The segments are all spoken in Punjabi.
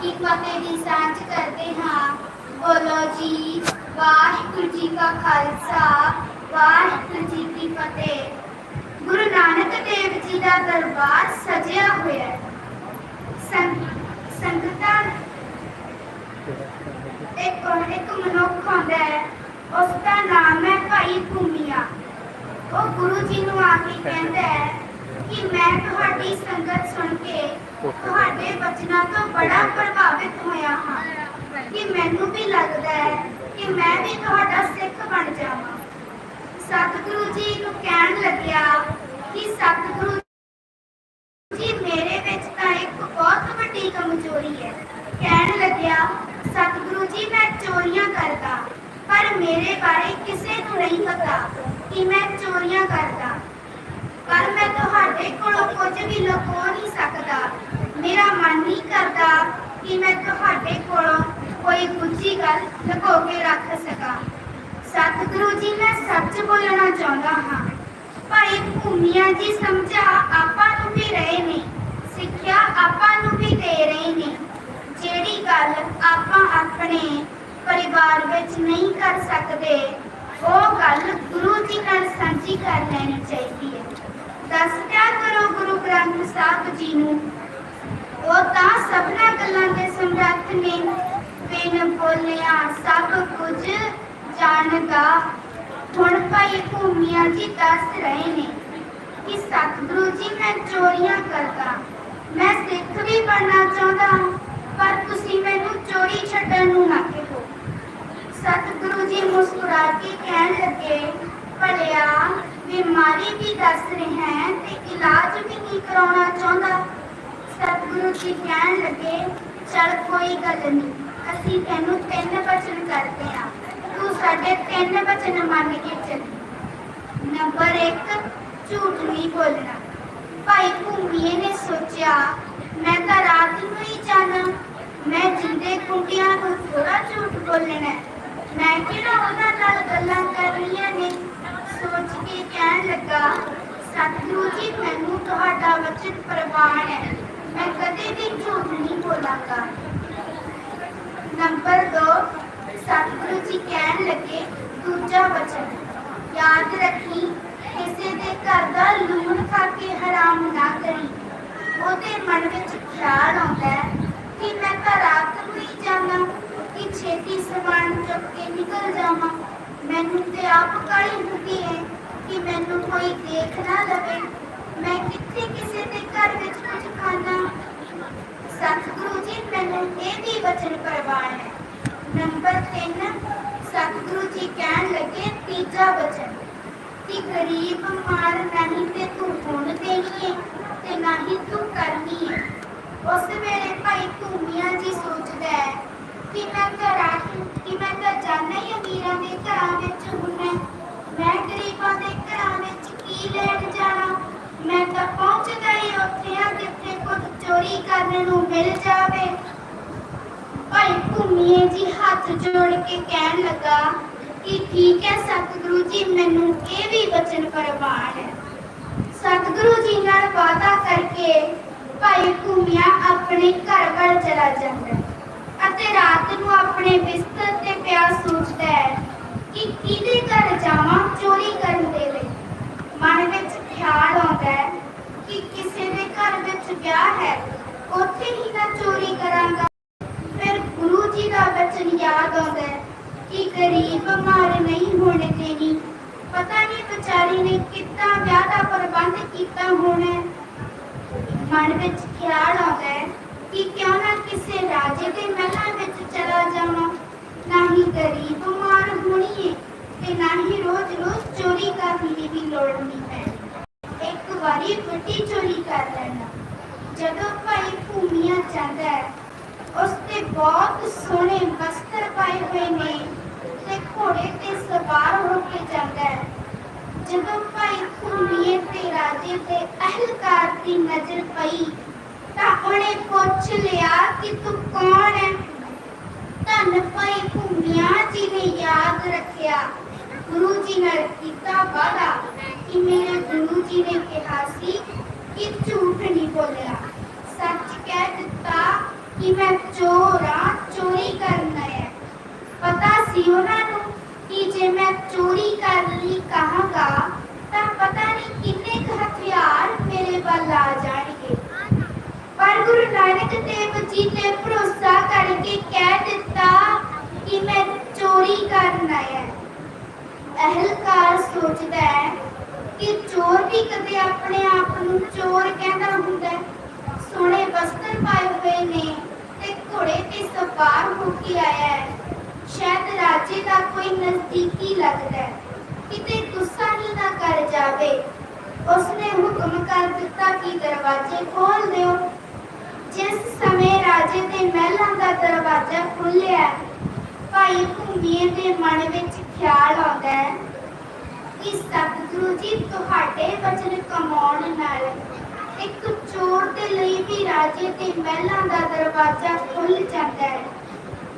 ਕੀ ਫਤਿਹ ਦੀ ਸਾਂਝ ਕਰਦੇ ਹਾਂ। ਬੋਲੋ ਜੀ, ਵਾਹਿਗੁਰੂ ਜੀ ਕਾ ਖਾਲਸਾ, ਵਾਹਿਗੁਰੂ ਜੀ ਕੀ ਫਤਿਹ। ਗੁਰੂ ਨਾਨਕ ਦੇਵ ਜੀ ਦਾ ਦਰਬਾਰ ਸਜਿਆ ਹੋਇਆ ਹੈ। ਸੰਗਤਾਂ ਇੱਕ ਇੱਕ ਮਨੁੱਖ ਹੁੰਦਾ ਹੈ, ਉਸ ਦਾ ਨਾਮ ਹੈ ਭਾਈ ਭੂਮੀਆ। ਉਹ ਗੁਰੂ ਜੀ ਨੂੰ ਆ ਕੇ ਕਹਿੰਦਾ ਹੈ ਕਿ ਮੈਂ ਤੁਹਾਡੀ ਸੰਗਤ ਸੁਣ ਕੇ ਤੁਹਾਡੇ ਬਚਨਾਂ ਤੋਂ ਬੜਾ ਪ੍ਰਭਾਵਿਤ ਹੋਇਆ ਹਾਂ। ਕਿ ਮੈਨੂੰ ਵੀ ਲੱਗਦਾ ਹੈ ਕਿ ਮੈਂ ਵੀ ਤੁਹਾਡਾ ਸਿੱਖ ਬਣ ਜਾਵਾਂ ਸਤਿਗੁਰੂ ਜੀ ਨੂੰ ਕਹਿਣ ਲੱਗਿਆ ਕਿ ਸਤਿਗੁਰੂ ਜੀ ਮੇਰੇ ਵਿੱਚ ਤਾਂ ਇੱਕ ਬਹੁਤ ਵੱਡੀ ਕਮਜ਼ੋਰੀ ਹੈ ਕਹਿਣ ਲੱਗਿਆ ਸਤਿਗੁਰੂ ਜੀ ਮੈਂ ਚੋਰੀਆਂ ਕਰਦਾ ਪਰ ਮੇਰੇ ਬਾਰੇ ਕਿਸੇ ਨੂੰ ਨਹੀਂ ਪਤਾ ਕਿ ਮੈਂ ਚੋਰੀਆਂ ਕਰਦਾ ਪਰ ਮੈਂ ਤੁਹਾਡੇ ਕੋਲੋਂ ਕੁਝ ਵੀ ਲੁਕੋ ਨਹੀਂ ਸਕਦਾ ਮੇਰਾ ਮਨ ਨਹੀਂ ਕਰਦਾ ਕਿ ਮੈਂ ਤੁਹਾਡੇ ਕੋਲੋਂ ਕੋਈ ਗੁੱਝੀ ਗੱਲ ਲੁਕੋ ਕੇ ਰੱਖ ਸਕਾਂ ਸਤਿਗੁਰੂ ਜੀ ਮੈਂ ਸੱਚ ਬੋਲਣਾ ਚਾਹੁੰਦਾ ਹਾਂ ਭਾਈ ਭੂਮੀਆ ਜੀ ਸਮਝਾ ਆਪਾਂ ਨੂੰ ਵੀ ਰਹੇ ਨੇ ਸਿੱਖਿਆ ਆਪਾਂ ਨੂੰ ਵੀ ਦੇ ਰਹੇ ਨੇ ਜਿਹੜੀ ਗੱਲ ਆਪਾਂ ਆਪਣੇ ਪਰਿਵਾਰ ਵਿੱਚ ਨਹੀਂ ਕਰ ਸਕਦੇ ਉਹ ਗੱਲ ਗੁਰੂ ਜੀ ਨਾਲ ਸਾਂਝੀ ਕਰ ਲੈਣੀ ਚਾਹੀਦੀ ਹੈ। ਦੱਸਿਆ ਕਰੋ ਗੁਰੂ ਗ੍ਰੰਥ ਸਾਹਿਬ ਜੀ ਨੂੰ। ਉਹ ਤਾਂ ਸਭਨਾ ਗੱਲਾਂ ਦੇ ਸਮਰੱਥ ਨੇ। ਬਿਨ ਬੋਲਿਆ ਸਭ ਕੁਝ ਜਾਣਦਾ। ਹੁਣ ਭਾਈ ਭੂਮੀਆ ਜੀ ਦੱਸ ਰਹੇ ਨੇ ਕਿ ਸਤਿਗੁਰੂ ਜੀ ਮੈਂ ਚੋਰੀਆਂ ਕਰਦਾ। ਮੈਂ ਸਿੱਖ ਵੀ ਬਣਨਾ ਚਾਹੁੰਦਾ ਹਾਂ, ਪਰ ਤੁਸੀਂ ਮੈਨੂੰ ਚੋਰੀ ਛੱਡਣ ਨੂੰ ਨਾ ਕਹੋ। ਸਤਿਗੁਰੂ ਜੀ ਮੁਸਕਰਾ ਕੇ ਕਹਿਣ ਲੱਗੇ, ਭਲਿਆ ਬਿਮਾਰੀ ਵੀ ਦੱਸ ਰਿਹਾ ਹੈ ਤੇ ਇਲਾਜ ਵੀ ਨਹੀਂ ਕਰਾਉਣਾ ਚਾਹੁੰਦਾ। ਸਤਿਗੁਰੂ ਜੀ ਕਹਿਣ ਲੱਗੇ, ਚਲ ਕੋਈ ਗੱਲ ਨਹੀਂ, ਅਸੀਂ ਤੈਨੂੰ ਤਿੰਨ ਵਚਨ ਕਰਦੇ ਹਾਂ। ਤੂੰ ਸਾਡੇ ਤਿੰਨ ਵਚਨ ਮੰਨ ਕੇ ਚੱਲ। ਨੰਬਰ 1 ਝੂਠ ਨਹੀਂ ਬੋਲਣਾ। ਭਾਈ ਭੂਮੀਏ ਨੇ ਸੋਚਿਆ, ਮੈਂ ਤਾਂ ਰਾਤ ਨੂੰ ਹੀ ਜਾਣਾ। ਮੈਂ ਜਿੰਦੇ ਕੁੰਡੀਆਂ ਨੂੰ ਥੋੜਾ ਝੂਠ ਬੋਲਣਾ ਹੈ। ਮੈਂ ਕਿਹੜਾ ਉਹਨਾਂ ਨਾਲ ਗੱਲਾਂ ਕਰਨੀਆਂ ਨੇ? ਸੋਚ ਕੇ ਕਹਿਣ ਲੱਗਾ, ਸਤਿਗੁਰੂ ਜੀ, ਮੈਨੂੰ ਤੁਹਾਡਾ ਵਚਨ ਪ੍ਰਵਾਨ ਹੈ। ਮੈਂ ਕਦੇ ਵੀ ਝੂਠ ਨਹੀਂ ਬੋਲਾਂਗਾ। ਨੰਬਰ 2 ਸਤਿਗੁਰੂ ਜੀ ਕਹਿਣ ਲੱਗੇ, ਦੂਜਾ ਵਚਨ, ਯਾਦ ਰੱਖੀ, ਕਿਸੇ ਦੇ ਘਰ ਦਾ ਲੂਣ ਖਾ ਕੇ ਹਰਾਮ ਨਾ ਕਰੀ। ਉਹਦੇ ਮਨ ਵਿੱਚ ਖਿਆਲ ਆਉਂਦਾ ਹੈ ਕਿ ਮੈਂ ਤਾਂ ਰਾਤ ਨੂੰ ਹੀ ਜਾਣਾ, ਕਿ ਛੇਤੀ ਸਮਾਨ ਚੁੱਕ ਕੇ ਨਿਕਲ ਜਾਵਾਂ। ਮੈਨੂੰ ਤੇ ਆਪ ਕਾਲੀ ਹੁੰਦੀ ਹੈ ਕਿ ਮੈਨੂੰ ਕੋਈ ਦੇਖ ਨਾ ਲਵੇ। ਮੈਂ ਕਿੱਥੇ ਕਿਸੇ ਦੇ ਘਰ ਵਿੱਚ ਕੁਝ ਖਾਣਾ ਸਤਿਗੁਰੂ ਜੀ, ਮੈਨੂੰ ਇਹ ਵੀ ਵਚਨ ਪ੍ਰਵਾਨ ਹੈ। ਨੰਬਰ 3 ਸਤਿਗੁਰੂ ਜੀ ਕਹਿਣ ਲੱਗੇ, ਤੀਜਾ ਵਚਨ, ਕਿ ਗਰੀਬ ਮਾਰ ਨਹੀਂ ਤੇ ਤੂੰ ਹੁਣ ਦੇਣੀ ਹੈ ਤੇ ਨਾ ਹੀ ਤੂੰ ਕਰਨੀ ਹੈ ਉਸ ਵੇਲੇ ਭਾਈ ਧੂਮੀਆਂ ਜੀ ਸੋਚਦਾ ਹੈ ਕਿ ਮੈਂ ਤਾਂ ਕਿ ਮੈਂ ਤਾਂ ਜਾਣਾ ਹੀ ਅਮੀਰਾਂ ਦੇ ਘਰਾਂ ਵਿੱਚ ਹੁੰਨਾ ਮੈਂ ਗਰੀਬਾਂ ਦੇ ਘਰਾਂ ਵਿੱਚ ਕੀ ਲੈਣ ਜਾਣਾ? ਮੈਂ ਤਾਂ ਪਹੁੰਚਦਾ ਹੀ ਉੱਥੇ ਆ ਜਿੱਥੇ ਕੁਝ ਚੋਰੀ ਕਰਨ ਨੂੰ ਮਿਲ ਜਾਵੇ। ਭਾਈ ਭੂਮੀਏ ਜੀ ਹੱਥ ਜੋੜ ਕੇ ਕਹਿਣ ਲੱਗਾ ਕਿ ਠੀਕ ਹੈ, ਸਤਿਗੁਰੂ ਜੀ, ਮੈਨੂੰ ਇਹ ਵੀ ਵਚਨ ਪ੍ਰਵਾਨ ਹੈ। ਸਤਿਗੁਰੂ ਜੀ ਨਾਲ ਵਾਅਦਾ ਕਰਕੇ ਭਾਈ ਭੂਮੀਆ ਆਪਣੇ ਘਰ ਵੱਲ ਚਲਾ ਜਾਂਦਾ ਹੈ ਅਤੇ ਰਾਤ ਨੂੰ ਆਪਣੇ ਬਿਸਤਰ ਤੇ ਪਿਆ ਸੋਚਦਾ ਹੈ ਕਿ ਕਿਹਦੇ ਘਰ ਜਾਵਾਂ, ਚੋਰੀ ਕਰਨ ਦੇ ਲਈ। ਮਨ ਵਿੱਚ ਖਿਆਲ ਆਉਂਦਾ ਹੈ ਕਿ ਕਿਸੇ ਦੇ ਘਰ ਵਿੱਚ ਵਿਆਹ ਹੈ, ਉੱਥੇ ਹੀ ਮੈਂ ਚੋਰੀ ਕਰਾਂਗਾ। ਫਿਰ ਗੁਰੂ ਜੀ ਦਾ ਬਚਨ ਯਾਦ ਆਉਂਦਾ ਹੈ ਕਿ ਗਰੀਬ ਮਾਰ ਨਹੀਂ ਹੋਣੇ ਦੇਣੀ। ਪਤਾ ਨਹੀਂ ਵਿਚਾਰੀ ਨੇ ਕਿੱਦਾਂ ਵਿਆਹ ਦਾ ਪ੍ਰਬੰਧ ਕੀਤਾ ਹੋਣਾ ਮਨ ਵਿੱਚ ਖਿਆਲ ਆਉਂਦਾ ਹੈ ਕਿ ਕਿਉਂ ਨਾ ਕਿਸੇ ਰਾਜੇ ਦੇ ਮਹਿਲਾਂ ਵਿੱਚ ਚਲਾ ਜਾਵਾਂ। ਨਾ ਹੀ ਗਰੀਬ ਮਾਰ ਹੋਣੀ ਤੇ ਨਾ ਹੀ ਰੋਜ਼-ਰੋਜ਼ ਚੋਰੀ ਕਰਨ ਦੀ ਵੀ ਲੋੜ ਨਹੀਂ ਪੈਣੀ ਇੱਕ ਵਾਰੀ ਵੱਡੀ ਚੋਰੀ ਕਰ ਲੈਣਾ। ਜਦੋਂ ਭਾਈ ਭੂਮੀਆਂ ਜਾਂਦਾ ਹੈ, ਉਸ ਤੇ ਬਹੁਤ ਸੋਹਣੇ ਵਸਤਰ ਪਾਏ ਹੋਏ ਨੇ ਤੇ ਘੋੜੇ ਤੇ ਸਵਾਰ ਹੋ ਕੇ ਜਾਂਦਾ ਹੈ। ਜਦੋਂ ਭਾਈ ਭੂਮੀਏ ਤੇ ਰਾਜੇ ਤੇ ਅਹਲਕਾਰ ਦੀ ਨਜ਼ਰ ਪਈ, ਤਾਂ ਉਹਨੇ ਪੁੱਛ ਲਿਆ ਕਿ ਤੂੰ ਕੌਣ ਹੈ ਧੰਨ ਭਾਈ ਭੂਮੀਆ ਜੀ ਨੇ ਯਾਦ ਰੱਖਿਆ, ਗੁਰੂ ਜੀ ਨਾਲ ਕੀਤਾ ਵਾਦਾ ਕਿ ਮੇਰੇ ਗੁਰੂ ਜੀ ਨੇ ਕਿਹਾ ਸੀ ਕਿ ਝੂਠ ਨਹੀਂ ਬੋਲਿਆ। ਸੱਚ ਕਹਿ ਦਿੱਤਾ ਕਿ ਮੈਂ ਚੋਰ ਹਾਂ ਚੋਰੀ ਕਰਨਾ ਹੈ ਪਤਾ ਸੀ ਉਹਨਾਂ ਨੂੰ ਜੇ ਮੈਂ ਚੋਰੀ ਕਰਨ ਲਈ ਕਹਾਂਗਾ, ਤਾਂ ਪਤਾ ਨਹੀਂ ਕਿੰਨੇ ਕੁ ਹਥਿਆਰ ਮੇਰੇ ਵੱਲ ਆ ਜਾਣਗੇ। ਪਰ ਗੁਰੂ ਨਾਨਕ ਦੇਵ ਜੀ ਨੇ ਭਰੋਸਾ ਕਰਕੇ ਕਹਿ ਦਿੱਤਾ ਕਿ ਮੈਂ ਚੋਰੀ ਕਰਨ ਆਇਆ ਅਹਲਕਾਰ ਸੋਚਦਾ ਹੈ ਕਿ ਚੋਰ ਵੀ ਕਦੇ ਆਪਣੇ ਆਪ ਨੂੰ ਚੋਰ ਕਹਿੰਦਾ ਹੁੰਦਾ ਸੋਹਣੇ ਵਸਤਰ ਪਾਏ ਹੋਏ ਨੇ ਤੇ ਘੋੜੇ ਤੇ ਸਵਾਰ ਹੋ ਕੇ ਆਇਆ ਹੈ। ਸ਼ਾਇਦ ਰਾਜੇ ਦਾ ਕੋਈ ਨਜ਼ਦੀਕੀ ਲੱਗਦਾ ਹੈ। ਕਿਤੇ ਗੁੱਸਾ ਹੀ ਨਾ ਕਰ ਜਾਵੇ। ਉਸਨੇ ਹੁਕਮ ਕਰ ਦਿੱਤਾ ਕਿ ਦਰਵਾਜ਼ੇ ਖੋਲ ਦਿਓ। ਜਿਸ ਸਮੇਂ ਰਾਜੇ ਦੇ ਮਹਿਲਾਂ ਦਾ ਦਰਵਾਜ਼ਾ ਖੁੱਲਿਆ ਭਾਈ ਭੂਮੀਏ ਦੇ ਮਨ ਵਿੱਚ ਖਿਆਲ ਆਉਂਦਾ ਹੈ ਕਿ ਸਤਿਗੁਰੂ ਜੀ ਤੁਹਾਡੇ ਵਚਨ ਕਮਾਉਣ ਨਾਲ ਇੱਕ ਚੋਰ ਦੇ ਲਈ ਵੀ ਰਾਜੇ ਦੇ ਮਹਿਲਾਂ ਦਾ ਦਰਵਾਜ਼ਾ ਖੁੱਲ ਜਾਂਦਾ ਹੈ।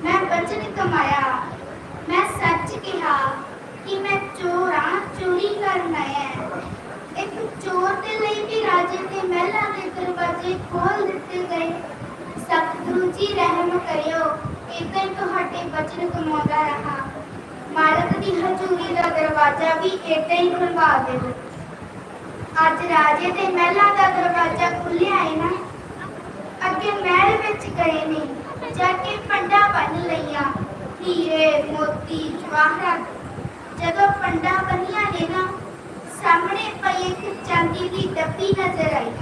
ਮੈਂ ਬਚਨ ਕਮਾਇਆ। ਮੈਂ ਸੱਚ ਕਿਹਾ ਕਿ ਮੈਂ ਚੋਰ ਹਾਂ ਚੋਰੀ ਕਰਨ ਆਇਆ ਇੱਕ ਚੋਰ ਦੇ ਲਈ ਵੀ ਰਾਜੇ ਦੇ ਮਹਿਲਾਂ ਦੇ ਦਰਵਾਜ਼ੇ ਖੋਲ ਦਿੱਤੇ ਗਏ। ਸਤਿਗੁਰੂ ਜੀ ਰਹਿਮ ਕਰਿਓ ਇਦਾਂ ਤੁਹਾਡੇ ਬਚਨ ਕਮਾਉਂਦਾ ਰਹਾ। ਮਾਲਕ ਦੀ ਹਜ਼ੂਰੀ ਦਾ ਦਰਵਾਜ਼ਾ ਵੀ ਇਦਾਂ ਹੀ ਖੁਲਵਾ ਦੇਵੇ ਅੱਜ ਰਾਜੇ ਦੇ ਮਹਿਲਾਂ ਦਾ ਦਰਵਾਜ਼ਾ ਖੁੱਲਿਆ ਹੈ ਨਾ? ਅੱਗੇ ਮਹਿਲ ਵਿੱਚ ਗਏ ਨੇ। ਜਾ ਕੇ ਪੰਡਾ ਬੰਨ ਲਈਆਂ ਹੀਰੇ ਮੋਤੀ ਜਵਾਹਰਾਤ ਜਦੋਂ ਪੰਡਾ ਬੰਨੀਆਂ ਨੇ ਨਾ, ਸਾਹਮਣੇ ਪਈ ਇੱਕ ਚਾਂਦੀ ਦੀ ਡੱਬੀ ਨਜ਼ਰ ਆਈ।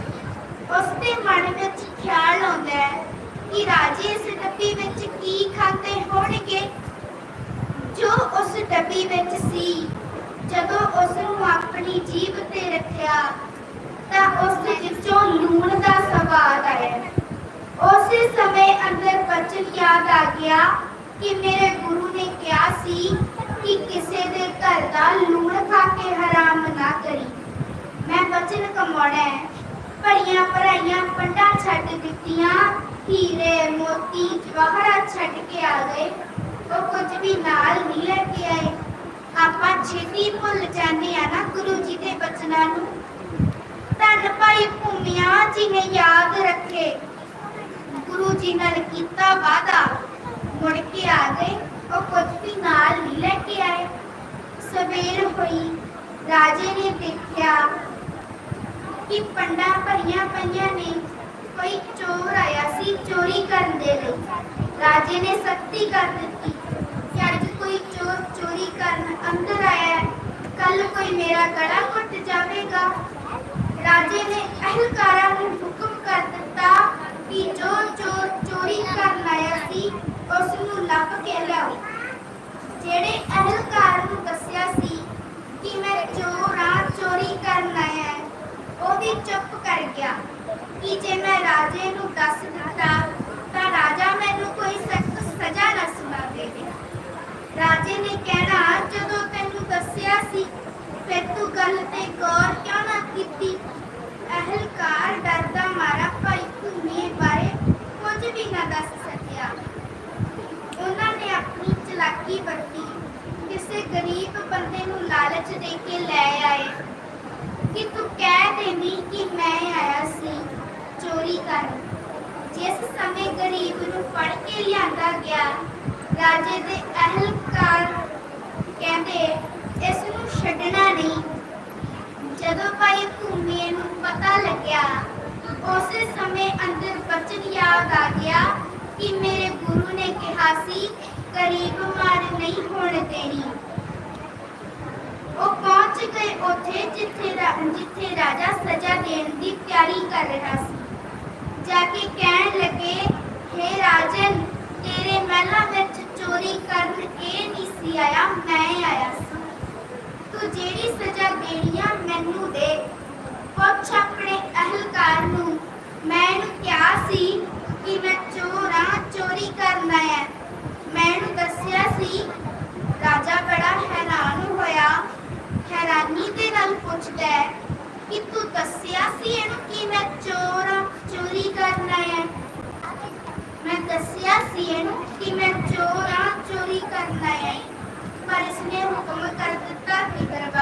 ਉਸ ਦੇ ਮਨ ਵਿੱਚ ਖਿਆਲ ਆਉਂਦਾ ਹੈ ਕਿ ਰਾਜੇ ਇਸ ਡੱਬੀ ਵਿੱਚ ਕੀ ਖਾਤੇ ਹੋਣਗੇ। ਜੋ ਉਸ ਡੱਬੀ ਵਿੱਚ ਸੀ, ਜਦੋਂ ਉਸ ਨੂੰ ਆਪਣੀ ਜੀਭ ਤੇ ਰੱਖਿਆ, ਤਾਂ ਉਸ ਵਿੱਚੋਂ ਲੂਣ ਦਾ ਸਵਾਦ ਆਇਆ। ਅੰਦਰ ਯਾਦ ਆ ਗਿਆ ਕਿ ਮੇਰੇ ਗੁਰੂ ਨੇ ਕਿਹਾ ਸੀ ਕਿ ਕਿਸੇ ਦੇ ਘਰ ਦਾ ਲੂਣ ਖਾ ਕੇ ਹਰਾਮ ਨਾ ਕਰੀ। ਮੈਂ ਬਚਨ ਕਮਾਉਣਾ ਹੈ। ਭਰੀਆਂ ਭਰਾਈਆਂ ਪੰਡਾ ਛੱਡ ਦਿੱਤੀਆਂ, ਹੀਰੇ, ਮੋਤੀ ਜਵਾਹਰਾਤ ਛੱਡ ਕੇ ਆ ਗਏ। ਉਹ ਕੁਝ ਵੀ ਨਾਲ ਨਹੀਂ ਲੈ ਕੇ ਆਏ। ਆਪਾਂ ਛੇਤੀ ਭੁੱਲ ਜਾਂਦੇ ਆ ਨਾ ਗੁਰੂ ਜੀ ਦੇ ਬਚਨਾਂ ਨੂੰ। ਧੰਨ ਭਾਈ ਭੂਮੀਆਂ ਜੀ ਨੇ ਯਾਦ ਰੱਖੇ। ਗੁਰੂ ਜੀ ਨਾਲ ਕੀਤਾ ਵਾਦਾ ਮੁੜ ਕੇ ਆ ਗਏ, ਉਹ ਕੁਝ ਵੀ ਨਾਲ ਨਹੀਂ ਲੈ ਕੇ ਆਏ। ਸਵੇਰ ਹੋਈ, ਰਾਜੇ ਨੇ ਦੇਖਿਆ ਕਿ ਪੰਡਾ ਭਰੀਆਂ ਪਈਆਂ ਨੇ। ਕੋਈ ਚੋਰ ਆਇਆ ਸੀ ਚੋਰੀ ਕਰਨ ਦੇ ਲਈ। ਰਾਜੇ ਨੇ ਸਖਤੀ ਕਰ ਦਿੱਤੀ ਕਿ ਅੱਜ ਕੋਈ ਚੋਰ ਚੋਰੀ ਕਰਨ ਅੰਦਰ ਆਇਆ ਕੱਲ ਕੋਈ ਮੇਰਾ ਗਲਾ ਘੁੱਟ ਜਾਵੇਗਾ। ਰਾਜੇ ਨੇ ਅਹਲਕਾਰਾਂ ਨੂੰ ਹੁਕਮ ਕਰ ਦਿੱਤਾ ਕਿ ਜੋ ਚੋਰ ਚੋਰੀ ਕਰਨ ਆਇਆ ਸੀ ਉਸ ਨੂੰ ਲੱਭ ਕੇ ਲਿਆਓ। ਜਿਹੜੇ ਅਹਲਕਾਰ ਨੂੰ ਦੱਸਿਆ ਸੀ ਕਿ ਮੈਂ ਜੋ ਆ ਚੋਰੀ ਕਰਨ ਆਇਆ ਹੈ, ਉਹ ਵੀ ਚੁੱਪ ਕਰ ਗਿਆ। ਕਿ ਜੇ ਮੈਂ ਰਾਜੇ ਨੂੰ ਦੱਸ ਦਿੱਤਾ ਤਾਂ ਰਾਜਾ ਮੈਨੂੰ ਕੋਈ ਸਖਤ ਸਜ਼ਾ ਨਾ ਸੁਣਾ ਦੇਵੇ ਰਾਜੇ ਨੇ ਕਹਿਣਾ ਜਦੋਂ ਤੈਨੂੰ ਦੱਸਿਆ ਸੀ ਫਿਰ ਤੂੰ ਗੱਲ ਤੇ ਗੌਰ ਕਿਉਂ ਨਾ ਕੀਤੀ ਅਹਲਕਾਰ ਡਰਦਾ ਮਾਰਾ ਭਾਈ ਭੂਮੀ ਬਾਰੇ ਕੁਝ ਵੀ ਨਾ ਦੱਸ ਸਕਿਆ ਉਹਨਾਂ ਨੇ ਆਪਣੀ ਚਲਾਕੀ ਵਰਤੀ ਕਿਸੇ ਗਰੀਬ ਬੰਦੇ ਨੂੰ ਲਾਲਚ ਦੇ ਕੇ ਲੈ ਆਏ ਕਿ ਤੂੰ ਕਹਿ ਦੇਵੀਂ ਕਿ ਮੈਂ ਆਇਆ ਸੀ ਚੋਰੀ ਕਰਨ ਜਿਸ ਸਮੇਂ ਗਰੀਬ ਨੂੰ ਫੜ ਕੇ ਲਿਆਂਦਾ ਗਿਆ। ਰਾਜੇ ਦੇ ਅਹਲਕਾਰ ਕਹਿੰਦੇ ਇਸ ਨੂੰ ਛੱਡਣਾ ਨਹੀਂ। ਜਦੋਂ ਭਾਈ ਭੂਮੀ ਨੂੰ ਪਤਾ ਲੱਗਿਆ, ਉਸੇ ਸਮੇਂ ਅੰਦਰ ਬਚਨ ਯਾਦ ਆ ਗਿਆ ਕਿ ਮੇਰੇ ਗੁਰੂ ਨੇ ਕਿਹਾ ਸੀ, ਗਰੀਬ ਮਾਰ ਨਹੀਂ ਹੋਣ ਦੇਣੀ। ਉਹ ਪਹੁੰਚ ਗਏ ਉੱਥੇ ਜਿੱਥੇ ਰਾ- ਜਿੱਥੇ ਰਾਜਾ ਸਜ਼ਾ ਦੇਣ ਦੀ ਤਿਆਰੀ ਕਰ ਰਿਹਾ ਸੀ। ਜਾ ਕੇ ਕਹਿਣ ਲੱਗੇ हे ਰਾਜਨ ਤੇਰੇ ਮਹਿਲਾਂ ਵਿੱਚ ਚੋਰੀ ਕਰਨ ਇਹ ਨਹੀਂ ਸੀ ਆਇਆ, ਮੈਂ ਆਇਆ ਸੀ। ਤੂੰ ਜਿਹੜੀ ਸਜ਼ਾ ਦੇਣੀ ਆ, ਮੈਨੂੰ ਦੇ। ਪੁੱਛ ਆਪਣੇ ਅਹਲਕਾਰ ਨੂੰ। ਮੈਂ ਇਹਨੂੰ ਕਿਹਾ ਸੀ ਕਿ ਮੈਂ ਚੋਰ ਆ ਚੋਰੀ ਕਰਨ ਆਇਆ।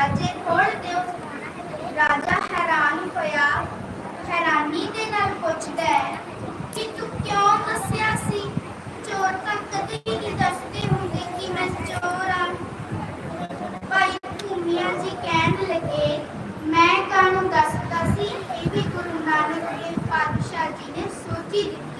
ਦਰਵਾਜ਼ੇ ਖੋਲ ਦਿਓ ਰਾਜਾ ਹੈਰਾਨ ਹੋਇਆ। ਹੈਰਾਨੀ ਦੇ ਨਾਲ ਪੁੱਛਦਾ ਹੈ ਕਿ ਤੂੰ ਕਿਉਂ ਦੱਸਿਆ ਸੀ? ਚੋਰ ਤਾਂ ਕਦੇ ਨਹੀਂ ਦੱਸਦੇ ਹੁੰਦੇ ਕਿ ਮੈਂ ਚੋਰ ਹਾਂ। ਭਾਈ ਭੂਮੀਆ ਜੀ ਕਹਿਣ ਲੱਗੇ, ਮੈਂ ਕਾਨੂੰ ਦੱਸਦਾ ਸੀ? ਇਹ ਵੀ ਗੁਰੂ ਨਾਨਕ ਦੇਵ ਪਾਤਸ਼ਾਹ ਜੀ ਨੇ ਸੋਚੀ ਦਿੱਤੀ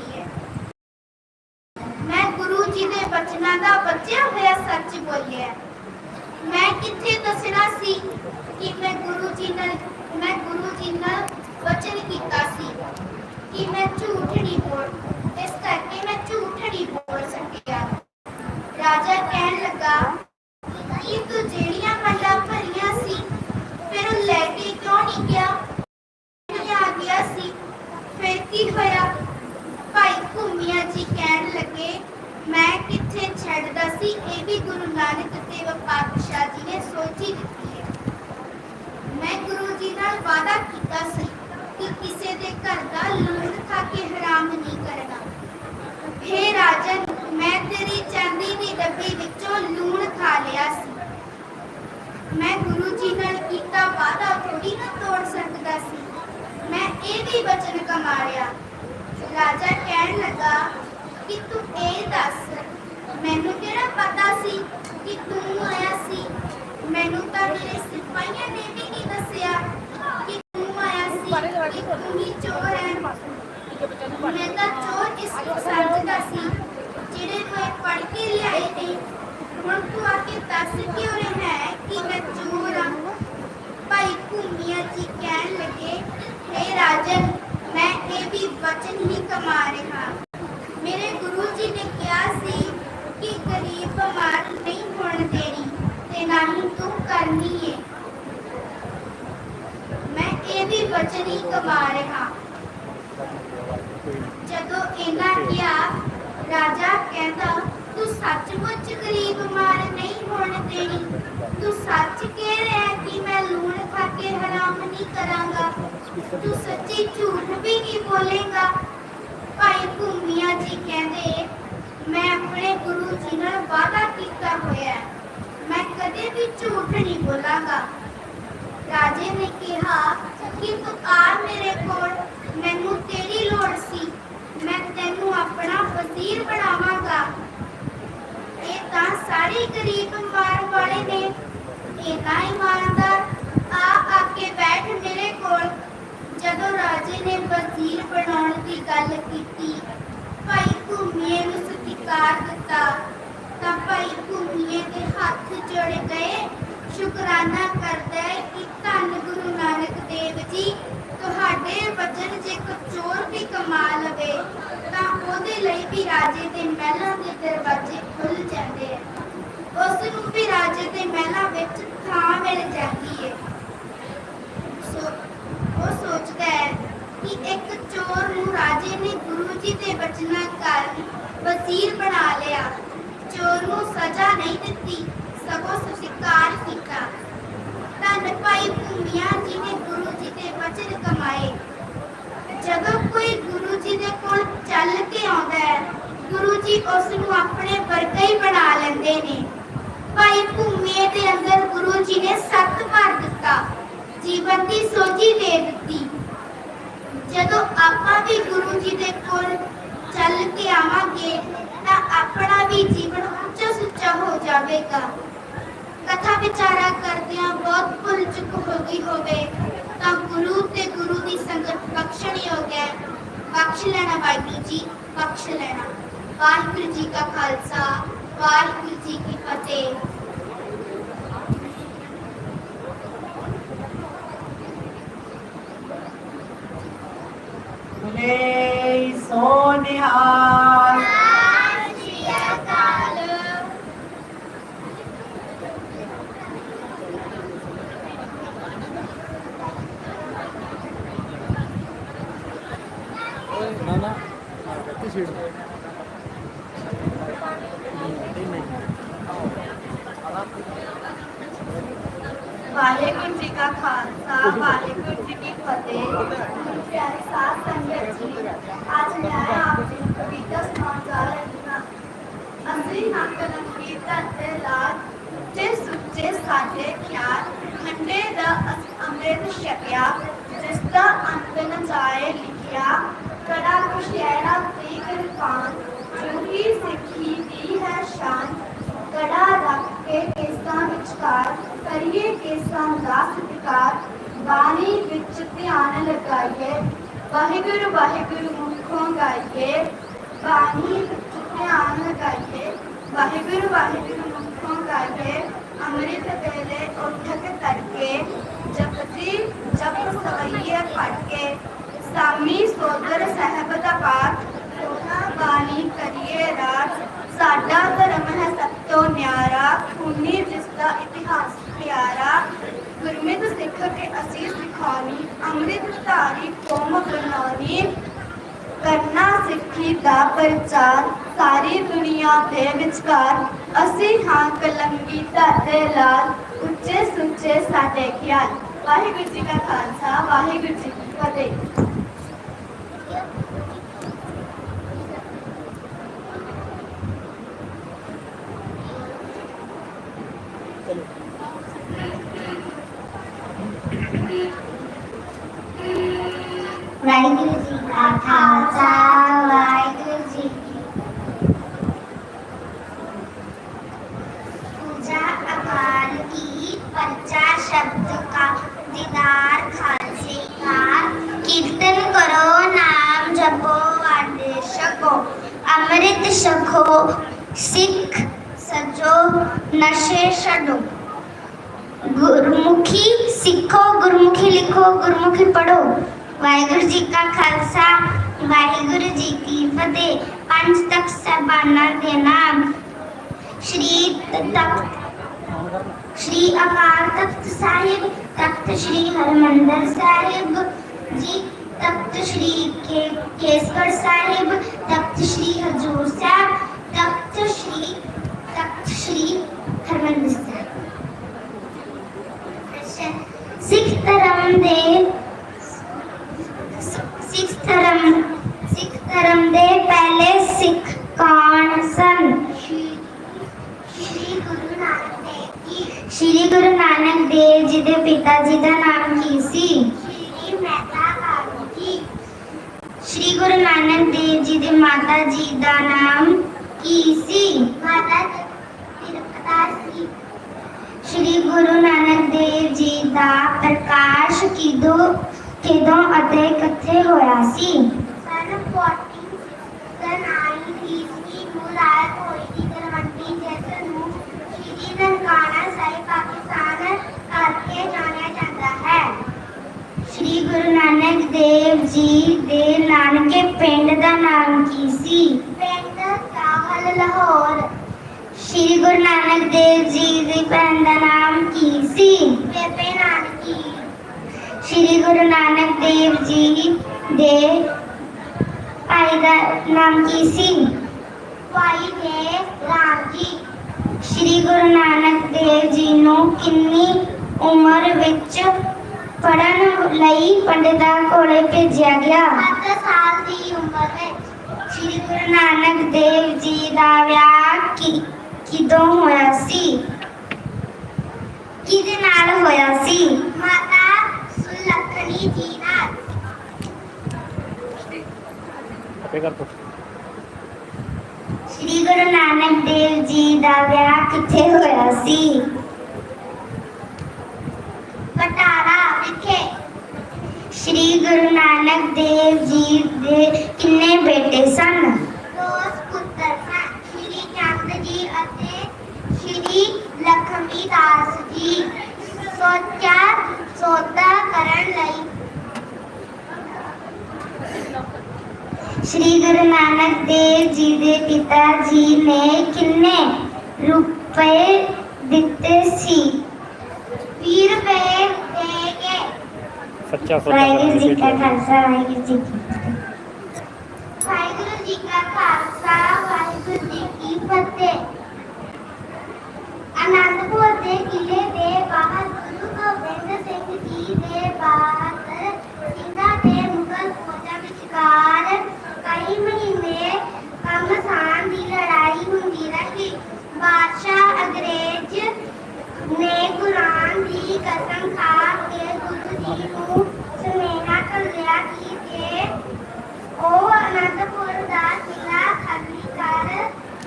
ਵੀ ਗੁਰੂ ਪਾਤਸ਼ਾਹ ਜੀ ਨੇ ਸੋਚੀ ਦਿੱਤੀ ਹੈ। ਮੈਂ ਗੁਰੂ ਜੀ ਨਾਲ ਵਾਅਦਾ ਕੀਤਾ ਸੀ ਕਿ ਕਿਸੇ ਦੇ ਘਰ ਦਾ ਲੂਣ ਖਾ ਕੇ ਹਰਾਮ ਨਹੀਂ ਕਰਨਾ। ਹੇ ਰਾਜਨ, ਮੈਂ ਤੇਰੀ ਚਾਂਦੀ ਦੀ ਡੱਬੀ ਵਿੱਚੋਂ ਲੂਣ ਖਾ ਲਿਆ ਸੀ। ਮੈਂ ਗੁਰੂ ਜੀ ਨਾਲ ਕੀਤਾ ਵਾਅਦਾ ਥੋੜੀ ਨਾ ਤੋੜ ਸਕਦਾ ਸੀ। ਮੈਂ ਇਹ ਵੀ ਬਚਨ ਕਮਾਇਆ। ਰਾਜਾ ਕਹਿਣ ਲੱਗਾ ਕਿ ਤੂੰ ਇਹ ਦੱਸ ਮੈਨੂੰ ਕਿਹੜਾ ਪਤਾ ਸੀ ਕਿ ਤੂੰ ਆਇਆ ਸੀ? ਮੈਨੂੰ ਤਾਂ ਮੇਰੇ ਸਿਪਾਹੀਆਂ ਨੇ ਵੀ ਨਹੀਂ ਦੱਸਿਆ ਕਿ ਤੂੰ ਆਇਆ ਸੀ, ਕਿ ਤੂੰ ਹੀ ਚੋਰ ਹੈ। ਮੈਂ ਤਾਂ ਚੋਰ ਇਸ ਸਮਝਦਾ ਸੀ ਜਿਹੜੇ ਨੂੰ ਪੜ ਕੇ ਲਿਆਏ ਨੇ। ਹੁਣ ਤੂੰ ਆ ਕੇ ਦੱਸ ਕਿਉਂ ਰਿਹਾ ਹੈ ਕਿ ਮੈਂ ਚੋਰ ਹਾਂ? ਭਾਈ ਘੁੰਮੀਆਂ ਜੀ ਕਹਿਣ ਲੱਗੇ हे ਰਾਜਨ, ਮੈਂ ਇਹ ਵੀ ਵਚਨ ਹੀ ਕਮਾ ਰਿਹਾ ਮੇਰੇ ਗੁਰੂ ਜੀ ਨੇ ਕਿਹਾ ਸੀ ਕਿ ਗਰੀਬ ਬਿਮਾਰ ਨਹੀਂ ਹੋਣ ਦੇਣੀ, ਤੇ ਨਾ ਹੀ ਤੂੰ ਕਰਨੀ ਹੈ ਮੈਂ ਇਹ ਵੀ ਵਚਨ ਕਮਾ ਰਿਹਾ ਜਦੋਂ ਇਹਨਾਂ ਕਿਹਾ, ਰਾਜਾ ਕਹਿੰਦਾ, ਤੂੰ ਸੱਚਮੁੱਚ ਗਰੀਬ ਮਾਰ ਨਹੀਂ ਹੋਣ ਦੇਣੀ। ਤੂੰ ਸੱਚ ਕਹਿ ਰਿਹਾ ਕਿ ਮੈਂ ਲੂਣ ਖਾ ਕੇ ਹਰਾਮ ਨਹੀਂ ਕਰਾਂਗਾ। ਤੂੰ ਸੱਚੀ ਝੂਠ ਵੀ ਨਹੀਂ ਬੋਲੇਗਾ। ਭਾਈ ਘੁੰਮੀਆਂ ਜੀ ਕਹਿੰਦੇ ਮੈਂ ਆਪਣੇ ਗੁਰੂ ਜੀ ਨਾਲ ਵਾਅਦਾ ਕੀਤਾ ਹੋਇਆ ਹੈ। ਮੈਂ ਕਦੇ ਵੀ ਝੂਠ ਨਹੀਂ ਬੋਲਾਂਗਾ। ਰਾਜੇ ਨੇ ਕਿਹਾ ਕਿ ਤੂੰ ਆ ਮੇਰੇ ਕੋਲ। ਮੈਨੂੰ ਤੇਰੀ ਲੋੜ ਸੀ। ਮੈਂ ਤੈਨੂੰ ਆਪਣਾ ਵਜ਼ੀਰ ਬਣਾਵਾਂਗਾ। ਇਹ ਤਾਂ ਸਾਰੇ ਗਰੀਬ ਮਾਰ ਵਾਲੇ ਨੇ। ਇਹ ਤਾਂ ਇਮਾਨਦਾਰ ਆ ਆ ਕੇ ਬੈਠ ਮੇਰੇ ਕੋਲ। ਜਦੋਂ ਰਾਜੇ ਨੇ ਵਜ਼ੀਰ ਬਣਾਉਣ ਦੀ ਗੱਲ ਕੀਤੀ ਨੂੰ ਦਿੱਤਾ। ਤਾਂ ਭਾਈ ਘੁੰਮੀਏ ਦੇ ਹੱਥ ਜੁੜ ਗਏ। ਸ਼ੁਕਰਾਨਾ ਕਰਦਾ ਹੈ ਕਿ ਧੰਨ ਗੁਰੂ ਨਾਨਕ ਦੇਵ ਜੀ, ਤੁਹਾਡੇ ਵਚਨ ਜੇ ਕੋ ਵੀ ਕਮਾ ਲਵੇ, ਤਾਂ ਉਹਦੇ ਲਈ ਵੀ ਰਾਜੇ ਦੇ ਮਹਿਲਾਂ ਦੇ ਦਰਵਾਜ਼ੇ ਖੁੱਲ ਜਾਂਦੇ ਹੈ ਉਸ ਨੂੰ ਵੀ ਰਾਜੇ ਦੇ ਮਹਿਲਾਂ ਵਿੱਚ ਥਾਂ ਮਿਲ ਜਾਂਦੀ ਹੈ ਸੋ, ਉਹ ਸੋਚਦਾ ਹੈ ਕਿ ਇੱਕ ਚੋਰ ਨੂੰ ਰਾਜੇ ਨੇ ਗੁਰੂ ਜੀ ਦੇ ਬਚਨਾਂ ਕਾਰਨ ਵਜ਼ੀਰ ਬਣਾ ਲਿਆ। ਚੋਰ ਨੂੰ ਸਜ਼ਾ ਨਹੀਂ ਦਿੱਤੀ, ਸਗੋਂ ਸਤਿਕਾਰ ਕੀਤਾ। ਧੰਨ ਭਾਈ ਭੂਮੀਆਂ ਜੀ ਨੇ ਗੁਰੂ ਜੀ ਦੇ ਬਚਨ ਕਮਾਏ। ਜਦੋਂ ਕੋਈ ਗੁਰੂ ਜੀ ਦੇ ਕੋਲ ਚੱਲ ਕੇ ਆਉਂਦਾ ਹੈ, ਗੁਰੂ ਜੀ ਉਸ ਨੂੰ ਆਪਣੇ ਵਰਗਾ ਹੀ ਬਣਾ ਲੈਂਦੇ ਨੇ। ਭਾਈ ਭੂਮੀਏ ਦੇ ਅੰਦਰ ਗੁਰੂ ਜੀ ਨੇ ਸੱਤ ਭਰ ਦਿੱਤਾ, ਜੀਵਨ ਦੀ ਸੋਝੀ ਦੇ ਦਿੱਤੀ। ਜਦੋਂ ਆਪਾਂ ਵੀ ਗੁਰੂ ਜੀ ਦੇ ਕੋਲ ਚੱਲ ਕੇ ਆਵਾਂਗੇ ਤਾਂ ਆਪਣਾ ਵੀ ਜੀਵਨ ਉੱਚਾ ਸੁੱਚਾ ਹੋ ਜਾਵੇਗਾ। ਕਥਾ ਵਿਚਾਰਾ ਕਰਦਿਆਂ ਬਹੁਤ ਭੁੱਲ ਚੁੱਕ ਹੋ ਗਈ ਹੋਵੇ, ਤਾਂ ਗੁਰੂ ਤੇ ਗੁਰੂ ਦੀ ਸੰਗਤ ਬਖਸ਼ਣ ਹੋ। ਗਿਆ ਬਖਸ਼ ਲੈਣਾ ਵਾਹਿਗੁਰੂ ਜੀ, ਬਖਸ਼ ਲੈਣਾ। ਵਾਹਿਗੁਰੂ ਜੀ ਕਾ ਖਾਲਸਾ, ਵਾਹਿਗੁਰੂ ਜੀ ਕੀ ਫਤਿਹ ਬੋਲੇ ਸੋ ਨਾ ਨਾ ਗੱਤੀ ਸੀਟ ਵਾਹਿਗੁਰੂ ਜੀ ਕਾ ਖਾਲਸਾ, ਵਾਹਿਗੁਰੂ ਜੀ ਕੀ ਫਤਿਹ। ਪਿਆਰੇ ਸਾਧ ਸੰਗਤ ਜੀ, ਅੱਜ ਮੈਂ ਆਪ ਜੀ ਨੂੰ ਕਵਿਤਾ ਸੁਣਾਉਣ ਜਾ ਰਹੀ ਹਾਂ ਅਸੀਂ ਨੱਕ ਨੰਗੀ ਧਰਤੇ ਲਾਲ ਤੇ ਸੁੱਚੇ ਸਾਡੇ ਖਿਆਲ ਠੰਡੇ ਦਾ ਅਸ- ਅੰਮ੍ਰਿਤ ਛਕਿਆ ਜਿਸ ਦਾ ਅੰਤ ਨ ਜਾਏ ਲਿਖਿਆ ਕੜਾ ਕੁਸ਼ੈਰਾ ਤੇ ਕਿਰਪਾਨ ਜੋ ਹੀ ਸਿੱਖੀ ਦੀ ਹੈ ਸ਼ਾਨ ਕੜਾ ਰੱਖ ਕੇ ਕੇਸਾਂ ਵਿਚਕਾਰ ਕਰੀਏ ਕੇਸਾਂ ਦਾ ਸਤਿਕਾਰ ਬਾਣੀ ਵਿੱਚ ਧਿਆਨ ਲਗਾਈਏ ਵਾਹਿਗੁਰੂ ਵਾਹਿਗੁਰੂ ਮੁਖੋਂ ਗਾਈਏ ਬਾਣੀ ਵਿੱਚ ਧਿਆਨ ਲਗਾਈਏ ਵਾਹਿਗੁਰੂ ਵਾਹਿਗੁਰੂ ਮੁਖੋਂ ਗਾਈਏ ਅੰਮ੍ਰਿਤ ਵੇਲੇ ਉੱਠ ਤੜਕੇ ਜਪਜੀ ਜਪ ਸਵਈਏ ਪੜ ਕੇ ਸਾਮੀ ਸੋਦਰ ਸਾਹਿਬ ਦਾ ਪਾਠ ਸੋਨਾ ਬਾਣੀ ਕਰੀਏ ਰਾਤ। ਸਾਡਾ ਧਰਮ ਹੈ ਸਭ ਤੋਂ ਨਿਆਰਾ, ਖੂਨੀ ਜਿਸ ਦਾ ਇਤਿਹਾਸ ਪਿਆਰਾ। ਗੁਰਮਿਤ ਸਿੱਖ ਕੇ ਅਸੀਂ ਸਿਖਾਉਣੀ, ਅੰਮ੍ਰਿਤ ਧਾਰੀ ਕੌਮ ਬਣਾਉਣੀ। ਕਰਨਾ ਸਿੱਖੀ ਦਾ ਪ੍ਰਚਾਰ ਸਾਰੀ ਦੁਨੀਆ ਦੇ ਵਿਚਕਾਰ। ਅਸੀਂ ਹਾਂ ਕਲੰਗੀ ਧਰਦੇ ਲਾਲ, ਉੱਚੇ ਸੁੱਚੇ ਸਾਡੇ ਖਿਆਲ। ਵਾਹਿਗੁਰੂ ਜੀ ਕਾ ਖਾਲਸਾ, ਵਾਹਿਗੁਰੂ ਜੀ ਕੀ ਫਤਿਹ। ਗੁਰਮੁਖੀ ਸਿੱਖੋ ਗੁਰਮੁਖੀ ਲਿਖੋ ਗੁਰਮੁਖੀ ਪੜੋ ਵਾਹਿਗੁਰੂ ਜੀ ਕਾ ਖਾਲਸਾ ਵਾਹਿਗੁਰੂ ਜੀ ਕੀ ਫਤਿਹ ਪੰਜ ਤਖਤ ਸਾਹਿਬਾਨਾਂ ਦੇ ਨਾਮ ਸ਼੍ਰੀ ਤਖਤ ਸ਼੍ਰੀ ਅਕਾਲ ਤਖਤ ਸਾਹਿਬ ਤਖਤ ਸ਼੍ਰੀ ਹਰਮੰਦਰ ਸਾਹਿਬ ਜੀ ਤਖਤ ਸ਼੍ਰੀ ਕੇ ਕੇਸਗੜ ਸਾਹਿਬ ਤਖਤ ਸ਼੍ਰੀ ਹਜੂਰ ਸਾਹਿਬ ਤਖਤ ਸ਼੍ਰੀ ਤਖਤ ਸ਼੍ਰੀ ਹਰਮੰਦਰ ਸਾਹਿਬ ਸਿੱਖ ਧਰਮ ਦੇ ਸਿੱਖ ਧਰਮ ਸਿੱਖ ਧਰਮ ਦੇ ਪਹਿਲੇ ਸਿੱਖ ਕੌਣ ਸਨ? ਸ਼੍ਰੀ ਗੁਰੂ ਨਾਨਕ ਦੇਵ ਜੀ। ਸ਼੍ਰੀ ਗੁਰੂ ਨਾਨਕ ਦੇਵ ਜੀ ਦੇ ਪਿਤਾ ਜੀ ਦਾ ਨਾਮ ਕੀ ਸੀ? ਸ਼੍ਰੀ ਮਹਿਤਾ ਕਾਲੂ ਜੀ। ਸ਼੍ਰੀ ਗੁਰੂ ਨਾਨਕ ਦੇਵ ਜੀ ਦੇ ਮਾਤਾ ਜੀ ਦਾ ਨਾਮ ਕੀ ਸੀ? ਮਾਤਾ ਸੀ ਸ਼੍ਰੀ ਗੁਰੂ ਨਾਨਕ ਦੇਵ ਜੀ ਦਾ ਪ੍ਰਕਾਸ਼ ਕਿਦੋਂ ਕਿਦੋਂ ਅਤੇ ਕਿੱਥੇ ਹੋਇਆ ਸੀ? ਸਨ 1469 ਈਸਵੀ ਨੂੰ ਰਾਏ ਹੋਈ ਦੀ ਤਲਵੰਡੀ ਜਿਸ ਨੂੰ ਸ਼੍ਰੀ ਨਨਕਾਣਾ ਸਾਹਿਬ ਪਾਕਿਸਤਾਨ ਕਰਕੇ ਜਾਣਿਆ ਜਾਂਦਾ ਹੈ। ਸ਼੍ਰੀ ਗੁਰੂ ਨਾਨਕ ਦੇਵ ਜੀ ਦੇ ਨਾਨਕੇ ਪਿੰਡ ਦਾ ਨਾਮ ਕੀ ਸੀ? ਪਿੰਡ ਕਾਹਲ ਲਾਹੌਰ। ਸ਼੍ਰੀ ਗੁਰੂ ਨਾਨਕ ਦੇਵ ਜੀ ਦੀ ਭੈਣ ਦਾ ਨਾਮ ਕੀ ਸੀ? ਬੇਬੇ ਨਾਨਕੀ। ਸ਼੍ਰੀ ਗੁਰੂ ਨਾਨਕ ਦੇਵ ਜੀ ਦੇ ਭਾਈ ਦਾ ਨਾਮ ਕੀ ਸੀ? ਭਾਈ ਦੇ ਰਾਮ ਜੀ। ਸ਼੍ਰੀ ਗੁਰੂ ਨਾਨਕ ਦੇਵ ਜੀ ਨੂੰ ਕਿੰਨੀ ਉਮਰ ਵਿੱਚ ਪੜਨ ਲਈ ਪੰਡਿਤਾਂ ਕੋਲੇ ਭੇਜਿਆ ਗਿਆ? 7 ਸਾਲ ਦੀ ਉਮਰ ਵਿੱਚ। ਸ਼੍ਰੀ ਗੁਰੂ ਨਾਨਕ ਦੇਵ ਜੀ ਦਾ ਵਿਆਹ ਕਿ ਕਿਦੋਂ ਹੋਇਆ ਸੀ? ਕਿਹਦੇ ਨਾਲ ਹੋਇਆ ਸੀ? ਮਾਤਾ ਸੁਲੱਖਣੀ ਜੀ ਨਾਲ। ਆਪੇ ਕਰ ਤੋ ਸ਼੍ਰੀ ਗੁਰੂ ਨਾਨਕ ਦੇਵ ਜੀ ਦਾ ਵਿਆਹ ਕਿੱਥੇ ਹੋਇਆ ਸੀ? ਕਟਾਰਾ ਵਿਖੇ। ਸ਼੍ਰੀ ਗੁਰੂ ਨਾਨਕ ਦੇਵ ਜੀ ਦੇ ਕਿੰਨੇ ਬੇਟੇ ਸਨ ਦੋ ਪੁੱਤਰ ਸਨ ਸ਼੍ਰੀ ਚੰਦ ਜੀ ਅਤੇ ਸ਼੍ਰੀ ਲਖਮੀ ਦਾਸ ਜੀ ਸੋਚਾ ਸੌਦਾ ਕਰਨ ਲਈ। ਸ਼੍ਰੀ ਗੁਰੂ ਨਾਨਕ ਦੇਵ ਜੀ ਦੇ ਪਿਤਾ ਜੀ ਨੇ ਕਿੰਨੇ ਰੁਪਏ ਦਿੱਤੇ ਸੀ? 20 ਰੁਪਏ ਦੇ ਕੇ। ਸੱਚਾ ਸੌਦਾ ਵਾਹਿਗੁਰੂ ਜੀ ਕਾ ਕਰਨ ਖਾਲਸਾ ਵਾਹਿਗੁਰੂ ਜੀ ਕੀ ਫਤਿਹ ਵਾਹਿਗੁਰੂ ਜੀ ਕਾ ਖਾਲਸਾ ਵਾਹਿਗੁਰੂ ਜੀ ਕੀ ਫਤਿਹ ਅਨੰਦਪੁਰ ਦੇ ਕਿਲੇ ਦੇ ਬਾਹਰ ਗੁਰੂ ਗੋਬਿੰਦ ਸਿੰਘ ਜੀ ਦੇ ਸਿੰਘਾਂ ਤੇ ਮੁਗਲ ਫੌਜਾਂ ਵਿਚਕਾਰ ਕਈ ਮਹੀਨੇ ਕਮਸਾਨ ਦੀ ਲੜਾਈ ਹੁੰਦੀ ਰਹੀ ਬਾਦਸ਼ਾਹ ਅੰਗਰੇਜ਼ ਨੇ ਕੁਰਾਨ ਦੀ ਕਸਮ ਖਾ ਕੇ ਗੁਰੂ ਜੀ ਨੂੰ ਸੁਨੇਹਾ ਘੱਲਿਆ ਕਿ ਉਹ ਅਨੰਦਪੁਰ ਦਾ ਕਿਲਾ ਖਾਲੀ ਕਰ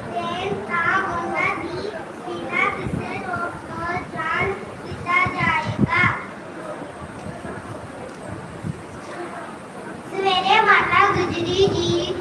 ਦੇਣ ਤਾਂ ਉਹਨਾਂ ਦੀ ਬਿਨਾਂ ਕਿਸੇ ਰੋਕ ਤੋਂ ਜਾਨ ਦਿੱਤਾ ਜਾਏਗਾ ਸਵੇਰੇ ਮਾਤਾ ਗੁਜਰੀ ਜੀ